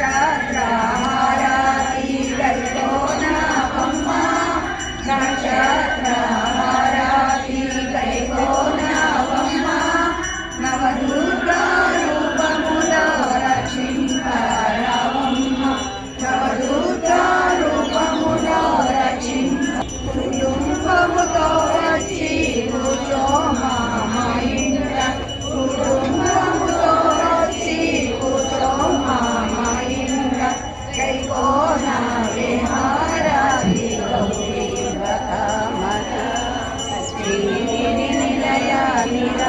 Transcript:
Chakra Amén.